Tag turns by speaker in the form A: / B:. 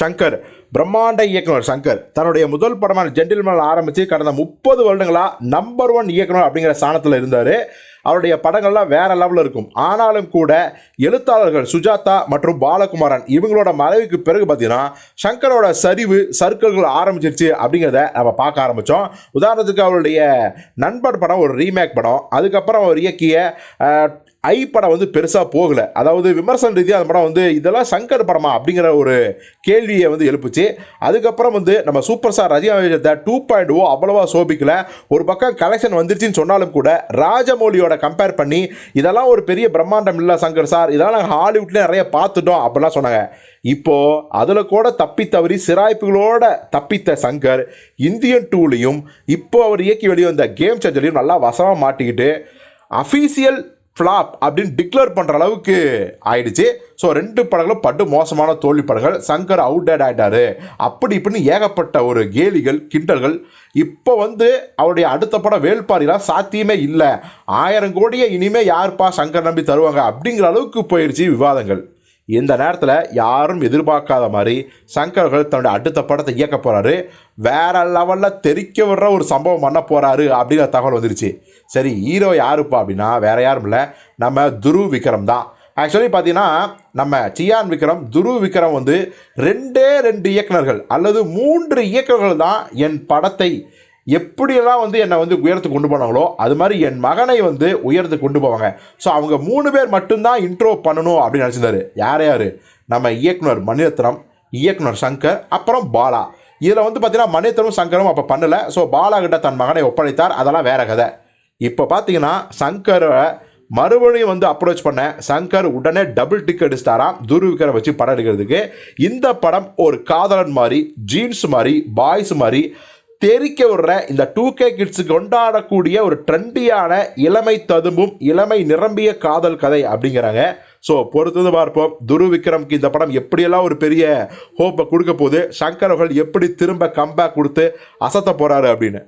A: சங்கர் பிரம்மாண்ட இயக்குனர் சங்கர். தன்னுடைய முதல் படமான ஜென்டில்மேன் ஆரம்பித்து கடந்த முப்பது வருடங்களாக நம்பர் ஒன் இயக்குனர் அப்படிங்கிற ஸ்தானத்தில் இருந்தார். அவருடைய படங்கள்லாம் வேற லெவலில் இருக்கும். ஆனாலும் கூட எழுத்தாளர்கள் சுஜாதா மற்றும் பாலகுமாரன் இவங்களோட மறைவுக்கு பிறகு பார்த்தீங்கன்னா சங்கரோட சரிவு சர்க்கிள்கள் ஆரம்பிச்சிருச்சு அப்படிங்கிறத நம்ம பார்க்க ஆரம்பித்தோம் உதாரணத்துக்கு அவருடைய நண்பர் படம் ஒரு ரீமேக் படம். அதுக்கப்புறம் அவர் இயக்கிய ஐ படம் வந்து பெருசாக போகலை. அதாவது விமர்சன ரீதியாக அந்த படம் வந்து இதெல்லாம் சங்கர் படமா அப்படிங்கிற ஒரு கேள்வியை வந்து எழுப்புச்சு. அதுக்கப்புறம் வந்து நம்ம super star Rajini two point O அவ்வளோவா சோபிக்கல. ஒரு பக்கம் கலெக்ஷன் வந்துருச்சுன்னு சொன்னாலும் கூட ராஜமௌலியோட கம்பேர் பண்ணி இதெல்லாம் ஒரு பெரிய பிரம்மாண்டம் இல்லை சங்கர் சார். இதெல்லாம் நாங்கள் ஹாலிவுட்லேயே நிறைய பார்த்துட்டோம் அப்படிலாம் சொன்னாங்க. இப்போது அதில் கூட தப்பி தவறி சிராய்ப்புகளோட தப்பித்த சங்கர் இந்தியன் டூலையும் இப்போ அவர் இயக்கி வெளியே வந்த கேம் சேஞ்சர்லையும் நல்லா வசமாக மாட்டிக்கிட்டு அஃபீஷியல் ஃப்ளாப் அப்படின்னு டிக்ளேர் பண்ணுற அளவுக்கு ஆயிடுச்சு. ஸோ ரெண்டு படங்களும் படு மோசமான தோல்வி படங்கள். சங்கர் அவுடேட் ஆகிட்டாரு அப்படி இப்படின்னு ஏகப்பட்ட ஒரு கேலிகள் கிண்டல்கள். இப்போ வந்து அவருடைய அடுத்த படம் வேள்பாரிலாம் சாத்தியமே இல்லை. ஆயிரம் கோடியை இனிமேல் யாருப்பா சங்கர் நம்பி தருவாங்க அப்படிங்கிற அளவுக்கு போயிடுச்சு விவாதங்கள். இந்த நேரத்தில் யாரும் எதிர்பார்க்காத மாதிரி சங்கர்கள் தன்னுடைய அடுத்த படத்தை இயக்க போகிறாரு வேற லெவலில் தெறிக்க விடுற ஒரு சம்பவம் பண்ண போகிறாரு அப்படிங்கிற தகவல் வந்துருச்சு. சரி ஹீரோ யாருப்பா அப்படின்னா வேற யாரும் இல்லை. நம்ம துரு விக்ரம் தான். ஆக்சுவலி பார்த்தீங்கன்னா நம்ம சியான் விக்ரம் துரு விக்ரம் வந்து ரெண்டே ரெண்டு இயக்குநர்கள் அல்லது மூன்று இயக்குனர்கள் தான் என் படத்தை எப்படியெல்லாம் வந்து என்னை வந்து உயரத்து கொண்டு போனாங்களோ அது மாதிரி என் மகனை வந்து உயரத்து கொண்டு போவாங்க. ஸோ அவங்க மூணு பேர் மட்டும்தான் இன்ட்ரோ பண்ணணும் அப்படின்னு நினச்சிருந்தாரு. யார் யார்? நம்ம இயக்குனர் மணிரத்னம் இயக்குனர் சங்கர் அப்புறம் பாலா. இதில் வந்து பார்த்தீங்கன்னா மணிரத்னம் சங்கரும் அப்போ பண்ணலை. ஸோ பாலா கிட்ட தன் மகனை ஒப்படைத்தார். அதெல்லாம் வேற கதை. இப்போ பார்த்தீங்கன்னா சங்கரை மறுபடியும் வந்து அப்ரோச் பண்ண சங்கர் உடனே டபுள் டிக் அடிச்சிட்டாராம் துருவிக்கரை வச்சு படம் எடுக்கிறதுக்கு. இந்த படம் ஒரு காதலன் மாதிரி ஜீன்ஸ் மாதிரி பாய்ஸ் மாதிரி தெரிக்க விடுற இந்த டூ கே கிட்ஸுக்கு கொண்டாடக்கூடிய ஒரு ட்ரெண்டியான இளமை ததும்பும் இளமை நிரம்பிய காதல் கதை அப்படிங்கிறாங்க. ஸோ பொறுத்தது பார்ப்போம். துரு விக்ரம்க்கு இந்த படம் எப்படியெல்லாம் ஒரு பெரிய ஹோப்பை கொடுக்க போகுது? சங்கர் அவர்கள் எப்படி திரும்ப கம்பேக் கொடுத்து அசத்த போகிறாரு அப்படின்னு.